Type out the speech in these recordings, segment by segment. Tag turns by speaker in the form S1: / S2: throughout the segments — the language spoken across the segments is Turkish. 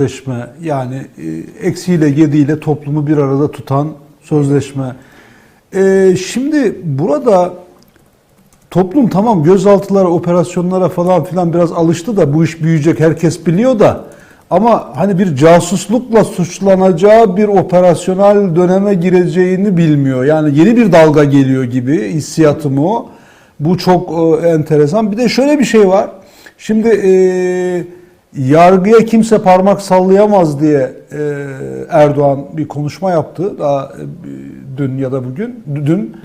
S1: sözleşme yani e, eksiyle yediyle toplumu bir arada tutan sözleşme. E, şimdi burada toplum tamam gözaltılara, operasyonlara falan filan biraz alıştı da bu iş büyüyecek herkes biliyor da ama hani bir casuslukla suçlanacağı bir operasyonel döneme gireceğini bilmiyor. Yani yeni bir dalga geliyor gibi hissiyatım o. Bu çok e, enteresan. Bir de şöyle bir şey var. Şimdi e, yargıya kimse parmak sallayamaz diye e, Erdoğan bir konuşma yaptı. Daha e, dün ya da bugün dün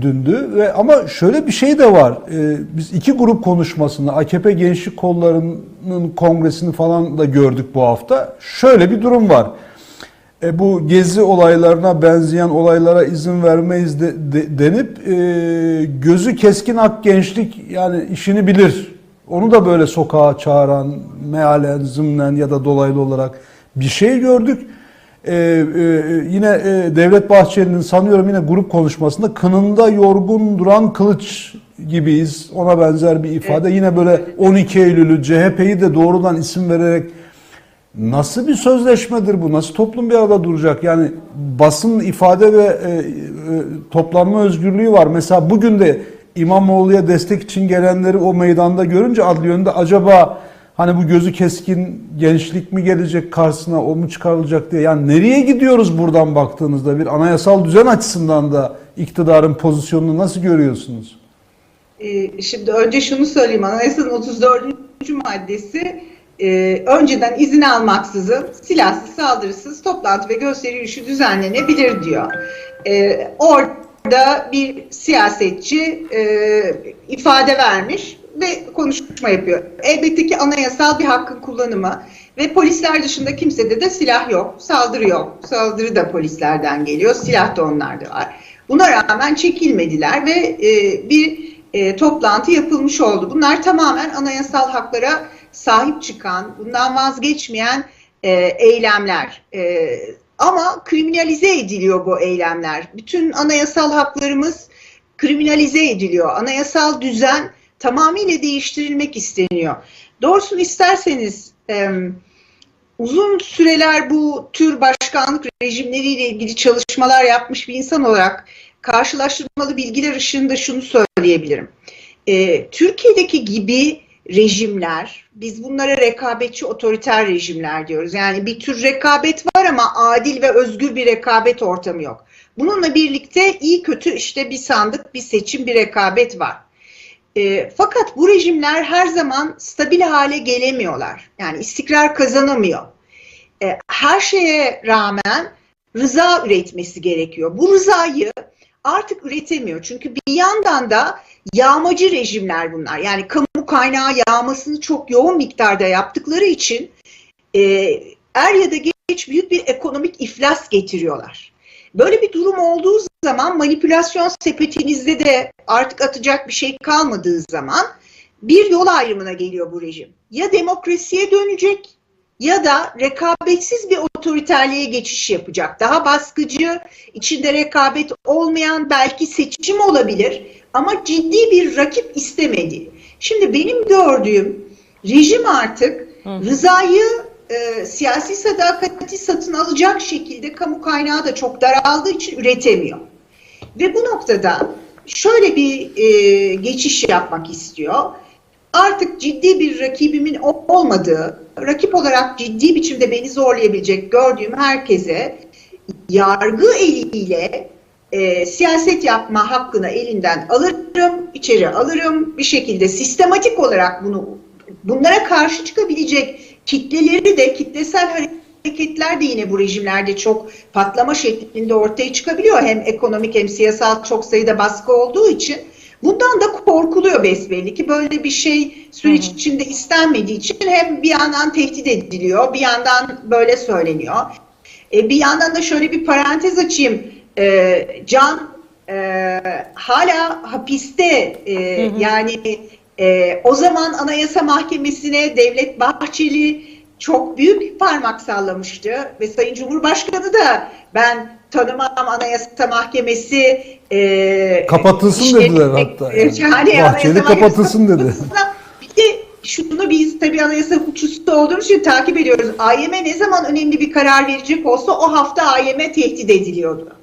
S1: dündü ve ama şöyle bir şey de var. E, biz iki grup konuşmasında AKP gençlik kollarının kongresini falan da gördük bu hafta. Şöyle bir durum var. E, bu gezi olaylarına benzeyen olaylara izin vermeyiz de, de- denip e, gözü keskin ak gençlik yani işini bilir. Onu da böyle sokağa çağıran mealen, zımnen ya da dolaylı olarak bir şey gördük. E, e, yine e, Devlet Bahçeli'nin sanıyorum yine grup konuşmasında kınında yorgun duran kılıç gibiyiz. Ona benzer bir ifade. Yine böyle 12 Eylül'ü CHP'yi de doğrudan isim vererek Nasıl bir sözleşmedir bu? Nasıl toplum bir arada duracak? Yani basın ifade ve e, e, toplanma özgürlüğü var. Mesela bugün de İmamoğlu'ya destek için gelenleri o meydanda görünce adli yönde acaba hani bu gözü keskin gençlik mi gelecek karşısına o mu çıkarılacak diye. Yani nereye gidiyoruz buradan baktığınızda bir anayasal düzen açısından da iktidarın pozisyonunu nasıl görüyorsunuz?
S2: Ee, Şimdi önce şunu söyleyeyim. Anayasanın 34. maddesi e, önceden izin almaksızın silahsız, saldırısız toplantı ve gösteri yürüyüşü düzenlenebilir diyor. Ee, orada bir siyasetçi e, ifade vermiş ve konuşma yapıyor. Elbette ki anayasal bir hakkın kullanımı ve polisler dışında kimsede de silah yok, saldırı yok. Saldırı da polislerden geliyor, silah da onlarda var. Buna rağmen çekilmediler ve e, bir e, toplantı yapılmış oldu. Bunlar tamamen anayasal haklara sahip çıkan, bundan vazgeçmeyen e, eylemler. E, ama kriminalize ediliyor bu eylemler. Bütün anayasal haklarımız kriminalize ediliyor. Anayasal düzen tamamıyla değiştirilmek isteniyor. Doğrusunu isterseniz e, uzun süreler bu tür başkanlık rejimleriyle ilgili çalışmalar yapmış bir insan olarak karşılaştırmalı bilgiler ışığında şunu söyleyebilirim. Ee, Türkiye'deki gibi rejimler, biz bunlara rekabetçi otoriter rejimler diyoruz. Yani bir tür rekabet var ama adil ve özgür bir rekabet ortamı yok. Bununla birlikte iyi kötü işte bir sandık, bir seçim, bir rekabet var. E, fakat bu rejimler her zaman stabil hale gelemiyorlar. Yani istikrar kazanamıyor. E, her şeye rağmen rıza üretmesi gerekiyor. Bu rızayı artık üretemiyor. Çünkü bir yandan da yağmacı rejimler bunlar. Yani kamu kaynağı yağmasını çok yoğun miktarda yaptıkları için e, er ya da geç büyük bir ekonomik iflas getiriyorlar. Böyle bir durum olduğu zaman manipülasyon sepetinizde de artık atacak bir şey kalmadığı zaman bir yol ayrımına geliyor bu rejim. Ya demokrasiye dönecek ya da rekabetsiz bir otoriterliğe geçiş yapacak. Daha baskıcı, içinde rekabet olmayan belki seçim olabilir ama ciddi bir rakip istemedi. Şimdi benim gördüğüm rejim artık rızayı e, siyasi sadakati satın alacak şekilde kamu kaynağı da çok daraldığı için üretemiyor. Ve bu noktada şöyle bir e, geçiş yapmak istiyor. Artık ciddi bir rakibimin olmadığı, rakip olarak ciddi biçimde beni zorlayabilecek gördüğüm herkese yargı eliyle e, siyaset yapma hakkını elinden alırım, içeri alırım. Bir şekilde sistematik olarak bunu bunlara karşı çıkabilecek kitleleri de kitlesel hareketler de yine bu rejimlerde çok patlama şeklinde ortaya çıkabiliyor. Hem ekonomik hem siyasal çok sayıda baskı olduğu için bundan da korkuluyor besbelli ki böyle bir şey süreç içinde istenmediği için hem bir yandan tehdit ediliyor bir yandan böyle söyleniyor. E, bir yandan da şöyle bir parantez açayım. E, Can e, hala hapiste e, hı hı. yani e, o zaman Anayasa Mahkemesi'ne Devlet Bahçeli çok büyük parmak sallamıştı ve Sayın Cumhurbaşkanı da ben tanımam Anayasa Mahkemesi e,
S1: kapatılsın
S2: işte,
S1: dediler hatta. Yani.
S2: Yani
S1: Bahçeli kapatılsın dedi.
S2: Bir de şunu biz tabii anayasa hukukçusu olduğumuz için takip ediyoruz. AYM ne zaman önemli bir karar verecek olsa o hafta AYM tehdit ediliyordu.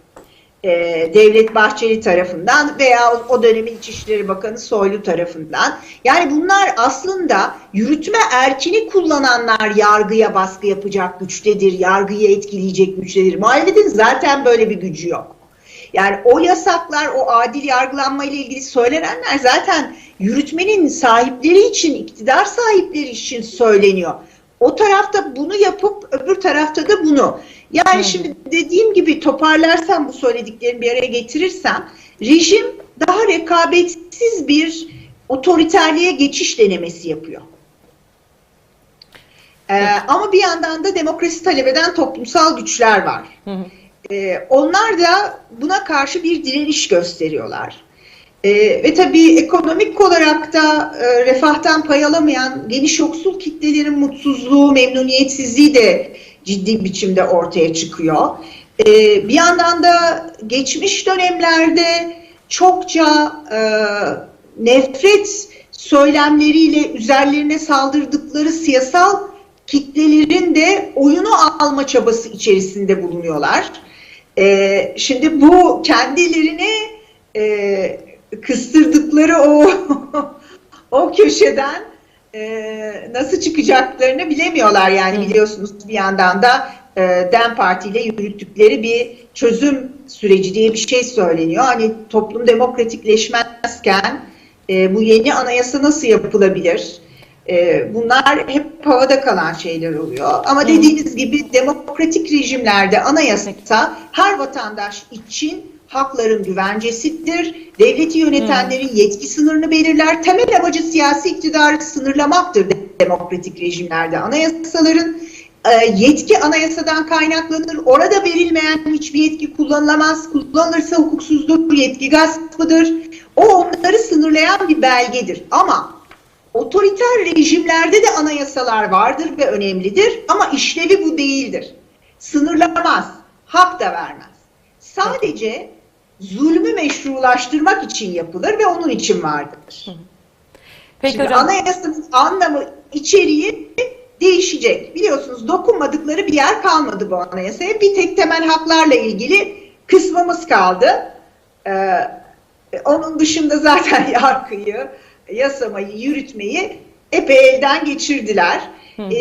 S2: Ee, Devlet Bahçeli tarafından veya o dönemin İçişleri Bakanı Soylu tarafından. Yani bunlar aslında yürütme erkini kullananlar yargıya baskı yapacak güçtedir, yargıyı etkileyecek güçtedir. Muhalefetin zaten böyle bir gücü yok. Yani o yasaklar, o adil yargılanma ile ilgili söylenenler zaten yürütmenin sahipleri için, iktidar sahipleri için söyleniyor. O tarafta bunu yapıp öbür tarafta da bunu. Yani şimdi dediğim gibi toparlarsam bu söylediklerimi bir araya getirirsem rejim daha rekabetsiz bir otoriterliğe geçiş denemesi yapıyor. Ee, ama bir yandan da demokrasi talep eden toplumsal güçler var. Ee, onlar da buna karşı bir direniş gösteriyorlar. Ee, ve tabii ekonomik olarak da e, refahtan pay alamayan geniş yoksul kitlelerin mutsuzluğu, memnuniyetsizliği de ciddi biçimde ortaya çıkıyor. Ee, bir yandan da geçmiş dönemlerde çokça e, nefret söylemleriyle üzerlerine saldırdıkları siyasal kitlelerin de oyunu alma çabası içerisinde bulunuyorlar. Ee, şimdi bu kendilerini e, kıstırdıkları o o köşeden e, nasıl çıkacaklarını bilemiyorlar yani biliyorsunuz bir yandan da e, DEM Parti ile yürüttükleri bir çözüm süreci diye bir şey söyleniyor. Hani toplum demokratikleşmezken e, bu yeni anayasa nasıl yapılabilir? E, bunlar hep havada kalan şeyler oluyor. Ama dediğiniz gibi demokratik rejimlerde anayasa her vatandaş için hakların güvencesidir. Devleti yönetenlerin yetki sınırını belirler. Temel amacı siyasi iktidarı sınırlamaktır demokratik rejimlerde anayasaların. E, yetki anayasadan kaynaklanır. Orada verilmeyen hiçbir yetki kullanılamaz. Kullanılırsa hukuksuzdur, yetki gaspıdır. O onları sınırlayan bir belgedir. Ama otoriter rejimlerde de anayasalar vardır ve önemlidir. Ama işlevi bu değildir. Sınırlamaz, hak da vermez. Sadece zulmü meşrulaştırmak için yapılır ve onun için vardır.
S3: Peki
S2: Şimdi
S3: hocam.
S2: anayasanın anlamı, içeriği değişecek. Biliyorsunuz dokunmadıkları bir yer kalmadı bu anayasaya. Bir tek temel haklarla ilgili kısmımız kaldı. Ee, onun dışında zaten yargıyı, yasamayı, yürütmeyi epey elden geçirdiler.
S3: Hı.
S2: Ee,